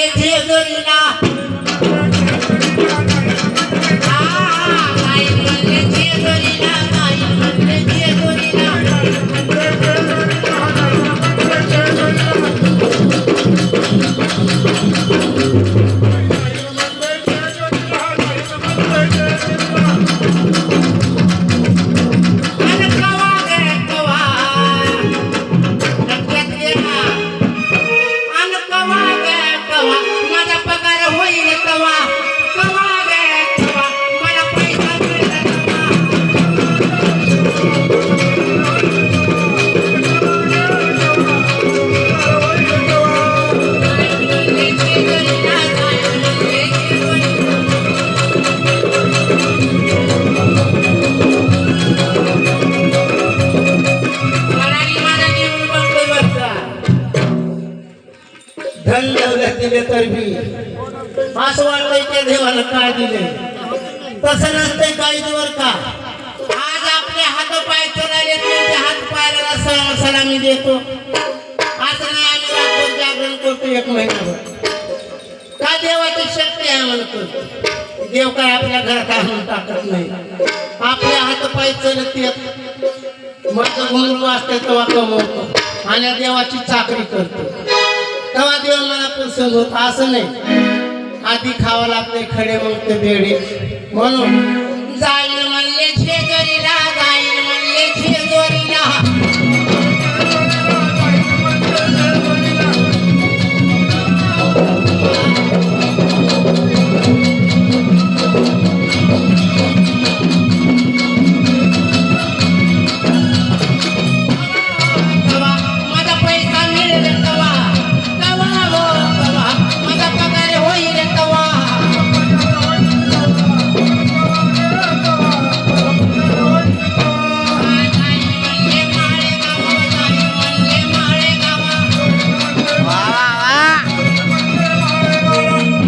রেখে জন্য ಮಾಡವ धन दौलत दिले तर मी. असं वाटतंय त्या देवाला काय दिले तसं नसतंय काही दिवस का? आज आपले हात पाय चढाले त्यांच्या हात पायला स- सलामी देतो. असं नाही आम्ही जागरण करतो एक महिनाभर. का देवाची शक्ती आहे म्हणतो देव काय आपल्या घरात आणून टाकत नाही. आपले हात पाय चलत येत. मग घुंगरू असते तेव्हा कमवतो आणि देवाची चाकरी करतो. तेव्हा देव मला प्रसन्न होता असं नाही. आधी खावा लागते खडे मग ते बेडे म्हणून